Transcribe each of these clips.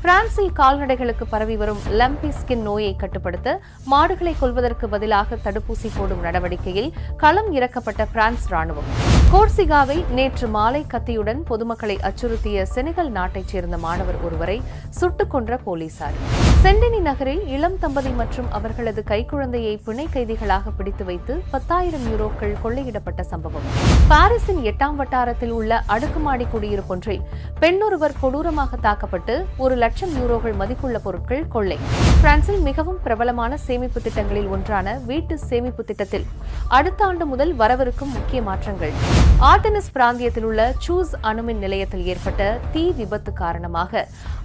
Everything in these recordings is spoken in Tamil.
பிரான்சில் கால்நடைகளுக்கு பரவி வரும் லம்பி ஸ்கின் நோயை கட்டுப்படுத்த மாடுகளை கொல்வதற்கு பதிலாக தடுப்பூசி போடும் நடவடிக்கையில் களம் இறக்கப்பட்ட பிரான்ஸ் ராணுவம் கோர்சிகாவை நேற்று மாலை கத்தியுடன் பொதுமக்களை அச்சுறுத்திய செனகல் நாட்டைச் சேர்ந்த மாணவர் ஒருவரை சுட்டுக் கொன்ற போலீசார். சென்டினி நகரில் இளம் தம்பதி மற்றும் அவர்களது கைக்குழந்தையை பிணை கைதிகளாக பிடித்து வைத்து பத்தாயிரம் யூரோக்கள் கொள்ளையிடப்பட்ட சம்பவம். பாரிஸின் எட்டாம் வட்டாரத்தில் உள்ள அடுக்குமாடி குடியிருப்பொன்றில் பெண்ணொருவர் கொடூரமாக தாக்கப்பட்டு ஒரு லட்சம் யூரோக்கள் மதிப்புள்ள பொருட்கள் கொள்ளை. பிரான்சில் மிகவும் பிரபலமான சேமிப்பு திட்டங்களில் ஒன்றான வீட்டு சேமிப்பு திட்டத்தில் அடுத்த ஆண்டு முதல் வரவிருக்கும் முக்கிய மாற்றங்கள். ஆர்டனஸ் பிராந்தியத்தில் உள்ள சூஸ் அணுமின் நிலையத்தில் ஏற்பட்ட தீ விபத்து காரணமாக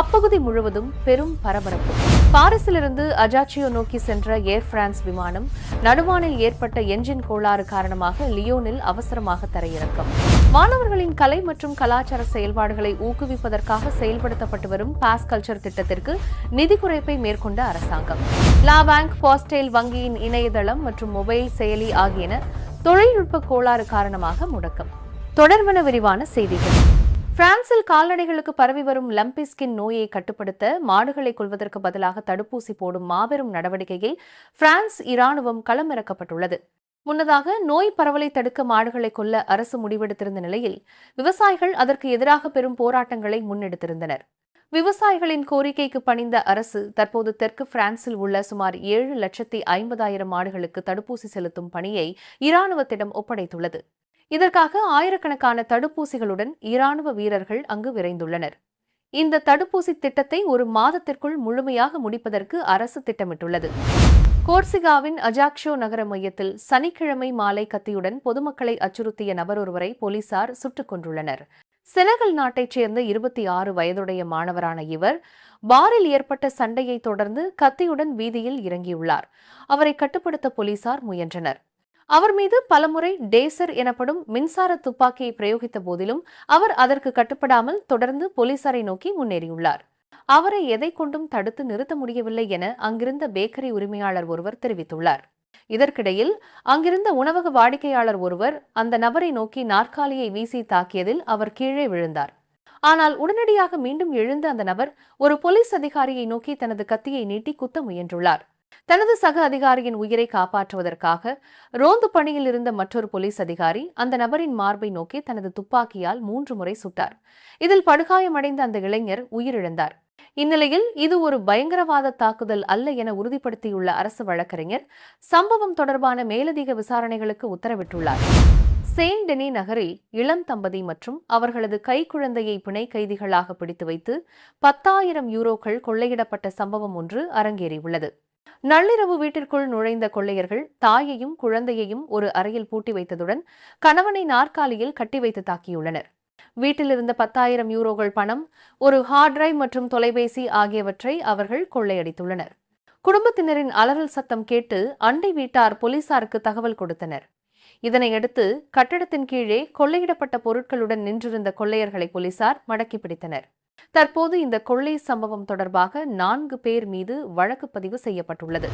அப்பகுதி முழுவதும் பெரும் பரபரப்பு. பாரிஸிலிருந்து அஜாச்சியோ நோக்கி சென்ற ஏர் பிரான்ஸ் விமானம் நடுவானில் ஏற்பட்ட என்ஜின் கோளாறு காரணமாக லியோனில் அவசரமாக தரையிறக்கம். மாணவர்களின் கலை மற்றும் கலாச்சார செயல்பாடுகளை ஊக்குவிப்பதற்காக செயல்படுத்தப்பட்டு வரும் பாஸ் கல்ச்சர் திட்டத்திற்கு நிதி குறைப்பை மேற்கொண்ட அரசாங்கம். லா பேங்க் வங்கியின் இணையதளம் மற்றும் மொபைல் செயலி ஆகியன தொழில்நுட்ப கோளாறு காரணமாக முடக்கம். தொடர்பன விரிவான செய்திகள். பிரான்சில் கால்நடைகளுக்கு பரவி வரும் லம்பி ஸ்கின் நோயை கட்டுப்படுத்த மாடுகளை கொள்வதற்கு பதிலாக தடுப்பூசி போடும் மாபெரும் நடவடிக்கையில் பிரான்ஸ் இராணுவம் களமிறக்கப்பட்டுள்ளது. முன்னதாக நோய் பரவலை தடுக்க மாடுகளை கொல்ல அரசு முடிவெடுத்திருந்த நிலையில் விவசாயிகள் அதற்கு எதிராக பெரும் போராட்டங்களை முன்னெடுத்திருந்தனர். விவசாயிகளின் கோரிக்கைக்கு பணிந்த அரசு தற்போது தெற்கு பிரான்சில் உள்ள சுமார் ஏழு லட்சத்தி ஐம்பதாயிரம் ஆடுகளுக்கு தடுப்பூசி செலுத்தும் பணியை இராணுவத்திடம் ஒப்படைத்துள்ளது. இதற்காக ஆயிரக்கணக்கான தடுப்பூசிகளுடன் இராணுவ வீரர்கள் அங்கு விரைந்துள்ளனர். இந்த தடுப்பூசி திட்டத்தை ஒரு மாதத்திற்குள் முழுமையாக முடிப்பதற்கு அரசு திட்டமிட்டுள்ளது. கோர்சிகாவின் அஜாக்ஷோ நகர மையத்தில் சனிக்கிழமை மாலை கத்தியுடன் பொதுமக்களை அச்சுறுத்திய நபர் ஒருவரை போலீசார் சுட்டுக் கொண்டுள்ளனர் செனகல் நாட்டைச் சேர்ந்த இருபத்தி ஆறு வயதுடைய மாணவரான இவர் பாரில் ஏற்பட்ட சண்டையை தொடர்ந்து கத்தியுடன் வீதியில் இறங்கியுள்ளார். அவரை கட்டுப்படுத்த போலீசார் முயன்றனர். அவர் மீது பலமுறை டேசர் எனப்படும் மின்சார துப்பாக்கியை பிரயோகித்த போதிலும் அவர் அதற்கு கட்டுப்படாமல் தொடர்ந்து போலீசாரை நோக்கி முன்னேறியுள்ளார். அவரை எதை கொண்டும் தடுத்து நிறுத்த முடியவில்லை என அங்கிருந்த பேக்கரி உரிமையாளர் ஒருவர் தெரிவித்துள்ளார். இதற்கிடையில் அங்கிருந்த உணவக வாடிக்கையாளர் ஒருவர் அந்த நபரை நோக்கி நாற்காலியை வீசி தாக்கியதில் அவர் கீழே விழுந்தார். ஆனால் உடனடியாக மீண்டும் எழுந்த அந்த நபர் ஒரு போலீஸ் அதிகாரியை நோக்கி தனது கத்தியை நீட்டி குத்த முயன்றுள்ளார். தனது சக அதிகாரியின் உயிரை காப்பாற்றுவதற்காக ரோந்து பணியில் இருந்த மற்றொரு போலீஸ் அதிகாரி அந்த நபரின் மார்பை நோக்கி தனது துப்பாக்கியால் மூன்று முறை சுட்டார். இதில் படுகாயமடைந்த அந்த இளைஞர் உயிரிழந்தார். இந்நிலையில் இது ஒரு பயங்கரவாத தாக்குதல் அல்ல என உறுதிப்படுத்தியுள்ள அரசு வழக்கறிஞர் சம்பவம் தொடர்பான மேலதிக விசாரணைகளுக்கு உத்தரவிட்டுள்ளார். செயின்ட் டெனி நகரில் இளம் தம்பதி மற்றும் அவர்களது கைக்குழந்தையை பிணை கைதிகளாக பிடித்து வைத்து பத்தாயிரம் யூரோக்கள் கொள்ளையிடப்பட்ட சம்பவம் ஒன்று அரங்கேறியுள்ளது. நள்ளிரவு வீட்டிற்குள் நுழைந்த கொள்ளையர்கள் தாயையும் குழந்தையையும் ஒரு அறையில் பூட்டி வைத்ததுடன் கணவனை நாற்காலியில் கட்டி வைத்து தாக்கியுள்ளனர். வீட்டில் இருந்த பத்தாயிரம் யூரோகள் பணம் ஒரு ஹார்ட் டிரைவ் மற்றும் தொலைபேசி ஆகியவற்றை அவர்கள் கொள்ளையடித்துள்ளனர். குடும்பத்தினரின் அலறல் சத்தம் கேட்டு அண்டை வீட்டார் போலீசாருக்கு தகவல் கொடுத்தனர். இதனையடுத்து கட்டடத்தின் கீழே கொள்ளையிடப்பட்ட பொருட்களுடன் நின்றிருந்த கொள்ளையர்களை போலீசார் மடக்கி பிடித்தனர். தற்போது இந்த கொள்ளை சம்பவம் தொடர்பாக நான்கு பேர் மீது வழக்கு பதிவு செய்யப்பட்டுள்ளது.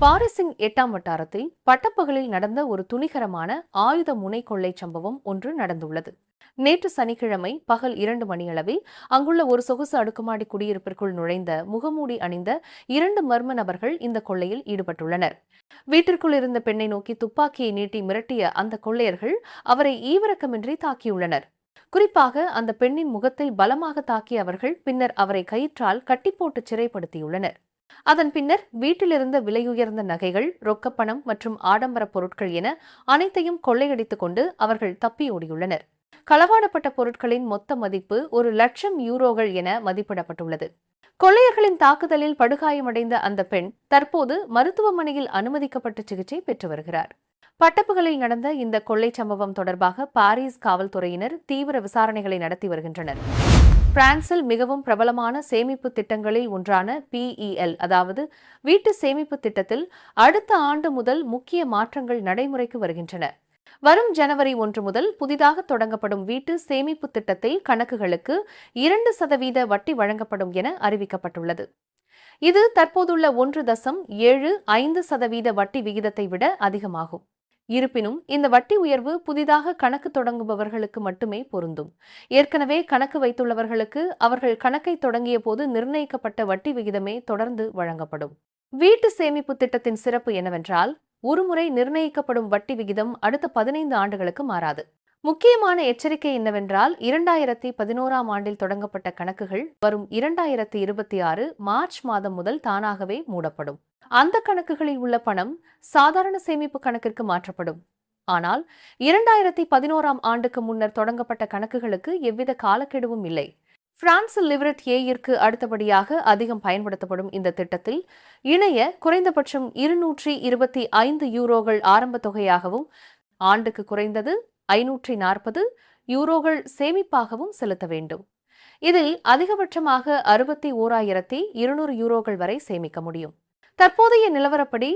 பாரிசிங் எட்டாம் வட்டாரத்தில் பட்டப்பகலில் நடந்த ஒரு துணிகரமான ஆயுத முனை கொள்ளை சம்பவம் ஒன்று நடந்துள்ளது. நேற்று சனிக்கிழமை பகல் இரண்டு மணியளவில் அங்குள்ள ஒரு சொகுசு அடுக்குமாடி குடியிருப்பிற்குள் நுழைந்த முகமூடி அணிந்த இரண்டு மர்ம நபர்கள் இந்த கொள்ளையில் ஈடுபட்டுள்ளனர். வீட்டிற்குள் இருந்த பெண்ணை நோக்கி துப்பாக்கியை நீட்டி மிரட்டிய அந்த கொள்ளையர்கள் அவரை ஈவிரக்கமின்றி தாக்கியுள்ளனர். குறிப்பாக அந்த பெண்ணின் முகத்தில் பலமாக தாக்கிய அவர்கள் பின்னர் அவரை கயிற்றால் கட்டிப்போட்டு சிறைப்படுத்தியுள்ளனர். அதன் பின்னர் வீட்டிலிருந்த விலையுயர்ந்த நகைகள் ரொக்கப்பணம் மற்றும் ஆடம்பர பொருட்கள் என அனைத்தையும் கொள்ளையடித்துக் கொண்டு அவர்கள் தப்பியோடியுள்ளனர் களவாடப்பட்ட பொருட்களின் மொத்த மதிப்பு ஒரு லட்சம் யூரோகள் என மதிப்பிடப்பட்டுள்ளது. கொள்ளையர்களின் தாக்குதலில் படுகாயமடைந்த அந்த பெண் தற்போது மருத்துவமனையில் அனுமதிக்கப்பட்டு சிகிச்சை பெற்று வருகிறார். பட்டப்புகளில் நடந்த இந்த கொள்ளை சம்பவம் தொடர்பாக பாரிஸ் காவல்துறையினர் தீவிர விசாரணைகளை நடத்தி வருகின்றனர். பிரான்சில் மிகவும் பிரபலமான சேமிப்பு திட்டங்களில் ஒன்றான பிஇஎல் அதாவது வீட்டு சேமிப்பு திட்டத்தில் அடுத்த ஆண்டு முதல் முக்கிய மாற்றங்கள் நடைமுறைக்கு வருகின்றன. வரும் ஜனவரி ஒன்று முதல் புதிதாக தொடங்கப்படும் வீட்டு சேமிப்பு திட்டத்தில் கணக்குகளுக்கு இரண்டு சதவீத வட்டி வழங்கப்படும் என அறிவிக்கப்பட்டுள்ளது. இது தற்போதுள்ள ஒன்று தசம் ஏழு ஐந்து சதவீத வட்டி விகிதத்தை விட அதிகமாகும். இருப்பினும் இந்த வட்டி உயர்வு புதிதாக கணக்கு தொடங்குபவர்களுக்கு மட்டுமே பொருந்தும். ஏற்கனவே கணக்கு வைத்துள்ளவர்களுக்கு அவர்கள் கணக்கை தொடங்கிய போது நிர்ணயிக்கப்பட்ட வட்டி விகிதமே தொடர்ந்து வழங்கப்படும். வீட்டு சேமிப்பு திட்டத்தின் சிறப்பு என்னவென்றால் ஒருமுறை நிர்ணயிக்கப்படும் வட்டி விகிதம் அடுத்த பதினைந்து ஆண்டுகளுக்கு மாறாது. முக்கியமான எச்சரிக்கை என்னவென்றால் இரண்டாயிரத்தி பதினோராம் ஆண்டில் தொடங்கப்பட்ட கணக்குகள் வரும் இரண்டாயிரத்தி இருபத்தி ஆறு மார்ச் மாதம் முதல் தானாகவே மூடப்படும். அந்த கணக்குகளில் உள்ள பணம் சாதாரண சேமிப்பு கணக்கிற்கு மாற்றப்படும். ஆனால் இரண்டாயிரத்தி பதினோராம் ஆண்டுக்கு முன்னர் தொடங்கப்பட்ட கணக்குகளுக்கு எவ்வித காலக்கெடுவும் இல்லை. பிரான்சில் லிவரட் ஏயிற்கு அடுத்தபடியாக அதிகம் பயன்படுத்தப்படும் இந்த திட்டத்தில் இணைய குறைந்தபட்சம் இருநூற்றி இருபத்தி ஐந்து யூரோகள் ஆரம்ப தொகையாகவும் ஆண்டுக்கு குறைந்தது ஐநூற்றி நாற்பது யூரோகள் சேமிப்பாகவும் செலுத்த வேண்டும். இதில் அதிகபட்சமாக அறுபத்தி ஓராயிரத்தி இருநூறு யூரோகள் வரை சேமிக்க முடியும். தற்போதைய நிலவரப்படி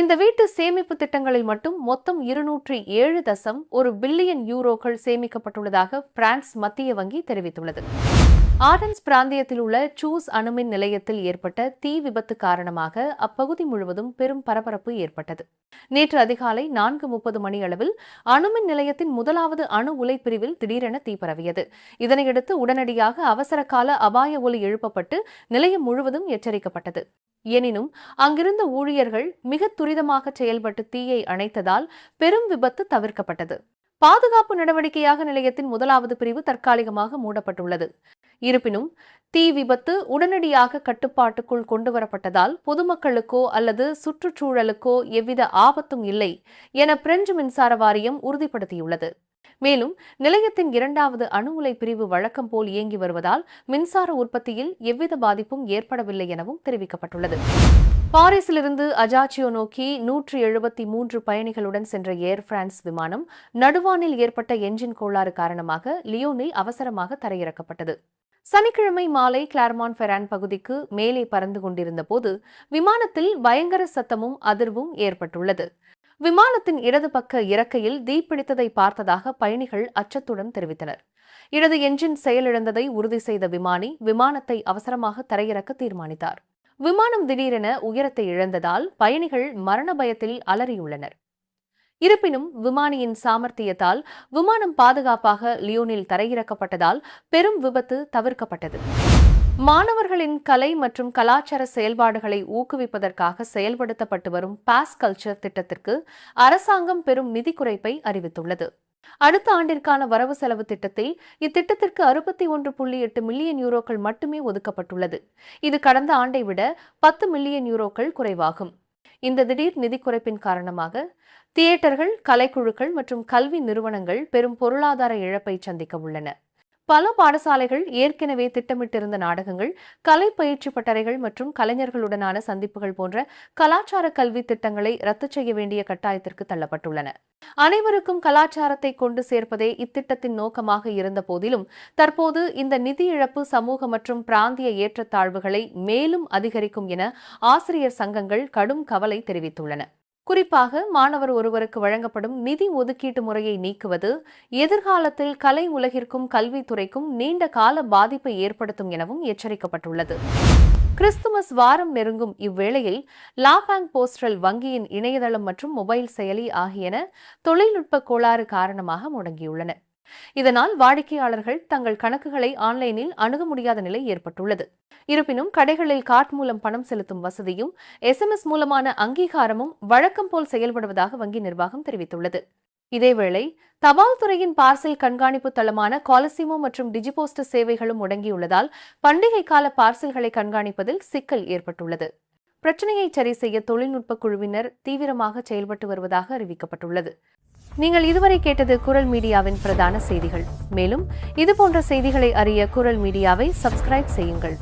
இந்த வீட்டு சேமிப்பு திட்டங்களில் மட்டும் மொத்தம் இருநூற்றி ஏழு தசம் ஒரு பில்லியன் யூரோக்கள் சேமிக்கப்பட்டுள்ளதாக பிரான்ஸ் மத்திய வங்கி தெரிவித்துள்ளது. ஆர்டன்ஸ் பிராந்தியத்தில் உள்ள சூஸ் அணுமின் நிலையத்தில் ஏற்பட்ட தீ விபத்து காரணமாக அப்பகுதி முழுவதும் பெரும் பரபரப்பு ஏற்பட்டது. நேற்று அதிகாலை நான்கு முப்பது மணி அளவில் அணுமின் நிலையத்தின் முதலாவது அணு உலை பிரிவில் திடீரென தீ பரவியது. இதனையடுத்து உடனடியாக அவசர கால அபாய ஒலி எழுப்பப்பட்டு நிலையம் முழுவதும் எச்சரிக்கப்பட்டது. எனினும் அங்கிருந்த ஊழியர்கள் மிக துரிதமாக செயல்பட்டு தீயை அணைத்ததால் பெரும் விபத்து தவிர்க்கப்பட்டது. பாதுகாப்பு நடவடிக்கையாக நிலையத்தின் முதலாவது பிரிவு தற்காலிகமாக மூடப்பட்டுள்ளது. இருப்பினும் தீ விபத்து உடனடியாக கட்டுப்பாட்டுக்குள் கொண்டுவரப்பட்டதால் பொதுமக்களுக்கோ அல்லது சுற்றுச்சூழலுக்கோ எவ்வித ஆபத்தும் இல்லை என பிரெஞ்சு மின்சார வாரியம் உறுதிப்படுத்தியுள்ளது. மேலும் நிலையத்தின் இரண்டாவது அணு உலை பிரிவு வழக்கம் போல் இயங்கி வருவதால் மின்சார உற்பத்தியில் எவ்வித பாதிப்பும் ஏற்படவில்லை எனவும் தெரிவிக்கப்பட்டுள்ளது. பாரிஸிலிருந்து அஜாச்சியோ நோக்கி நூற்றி எழுபத்தி மூன்று பயணிகளுடன் சென்ற ஏர் பிரான்ஸ் விமானம் நடுவானில் ஏற்பட்ட என்ஜின் கோளாறு காரணமாக லியோனில் அவசரமாக தரையிறக்கப்பட்டது. சனிக்கிழமை மாலை கிளார்மான் ஃபெரான் பகுதிக்கு மேலே பறந்து கொண்டிருந்த போது விமானத்தில் பயங்கர சத்தமும் அதிர்வும் ஏற்பட்டுள்ளது. விமானத்தின் இடது பக்க இறக்கையில் தீப்பிடித்ததை பார்த்ததாக பயணிகள் அச்சத்துடன் தெரிவித்தனர். இடது என்ஜின் செயலிழந்ததை உறுதி செய்த விமானி விமானத்தை அவசரமாக தரையிறக்க தீர்மானித்தார். விமானம் திடீரென உயரத்தை இழந்ததால் பயணிகள் மரண பயத்தில் அலறியுள்ளனர். இருப்பினும் விமானியின் சாமர்த்தியத்தால் விமானம் பாதுகாப்பாக லியோனில் தரையிறக்கப்பட்டதால் பெரும் விபத்து தவிர்க்கப்பட்டது. மாணவர்களின் கலை மற்றும் கலாச்சார செயல்பாடுகளை ஊக்குவிப்பதற்காக செயல்படுத்தப்பட்டு வரும் பாஸ் கல்ச்சர் திட்டத்திற்கு அரசாங்கம் பெரும் நிதி குறைப்பை அறிவித்துள்ளது. அடுத்த ஆண்டிற்கான வரவு செலவு திட்டத்தில் இத்திட்டத்திற்கு அறுபத்தி ஒன்று புள்ளி எட்டு மில்லியன் யூரோக்கள் மட்டுமே ஒதுக்கப்பட்டுள்ளது. இது கடந்த ஆண்டை விட பத்து மில்லியன் யூரோக்கள் குறைவாகும். இந்த திடீர் நிதி குறைப்பின் காரணமாக தியேட்டர்கள் கலைக்குழுக்கள் மற்றும் கல்வி நிறுவனங்கள் பெரும் பொருளாதார இழப்பை சந்திக்க உள்ளன. பல பாடசாலைகள் ஏற்கனவே திட்டமிட்டிருந்த நாடகங்கள் கலை பயிற்சி பட்டறைகள் மற்றும் கலைஞர்களுடனான சந்திப்புகள் போன்ற கலாச்சார கல்வி திட்டங்களை ரத்து செய்ய வேண்டிய கட்டாயத்திற்கு தள்ளப்பட்டுள்ளன. அனைவருக்கும் கலாச்சாரத்தை கொண்டு சேர்ப்பதே இத்திட்டத்தின் நோக்கமாக இருந்த போதிலும் தற்போது இந்த நிதி இழப்பு சமூக மற்றும் பிராந்திய ஏற்றத்தாழ்வுகளை மேலும் அதிகரிக்கும் என ஆசிரியர் சங்கங்கள் கடும் கவலை தெரிவித்துள்ளன. குறிப்பாக மாணவர் ஒருவருக்கு வழங்கப்படும் நிதி ஒதுக்கீட்டு முறையை நீக்குவது எதிர்காலத்தில் கலை உலகிற்கும் கல்வித்துறைக்கும் நீண்ட கால பாதிப்பை ஏற்படுத்தும் எனவும் எச்சரிக்கப்பட்டுள்ளது. கிறிஸ்துமஸ் வாரம் நெருங்கும் இவ்வேளையில் லாபாங் போஸ்டல் வங்கியின் இணையதளம் மற்றும் மொபைல் செயலி ஆகியன தொழில்நுட்ப கோளாறு காரணமாக முடங்கியுள்ளன. இதனால் வாடிக்கையாளர்கள் தங்கள் கணக்குகளை ஆன்லைனில் அணுக முடியாத நிலை ஏற்பட்டுள்ளது. இருப்பினும் கடைகளில் கார்ட் மூலம் பணம் செலுத்தும் வசதியும் எஸ்எம்எஸ் மூலமான அங்கீகாரமும் வழக்கம் போல் செயல்படுவதாக வங்கி நிர்வாகம் தெரிவித்துள்ளது. இதேவேளை தபால் துறையின் பார்சல் கண்காணிப்பு தளமான காலசிமோ மற்றும் டிஜிபோஸ்ட் சேவைகளும் முடங்கியுள்ளதால் பண்டிகை கால பார்சல்களை கண்காணிப்பதில் சிக்கல் ஏற்பட்டுள்ளது. பிரச்சனையை சரி செய்ய தொழில்நுட்ப குழுவினர் தீவிரமாக செயல்பட்டு வருவதாக அறிவிக்கப்பட்டுள்ளது. நீங்கள் இதுவரை கேட்டது குரல் மீடியாவின் பிரதான செய்திகள். மேலும் இதுபோன்ற செய்திகளை அறிய குரல் மீடியாவை சப்ஸ்கிரைப் செய்யுங்கள்.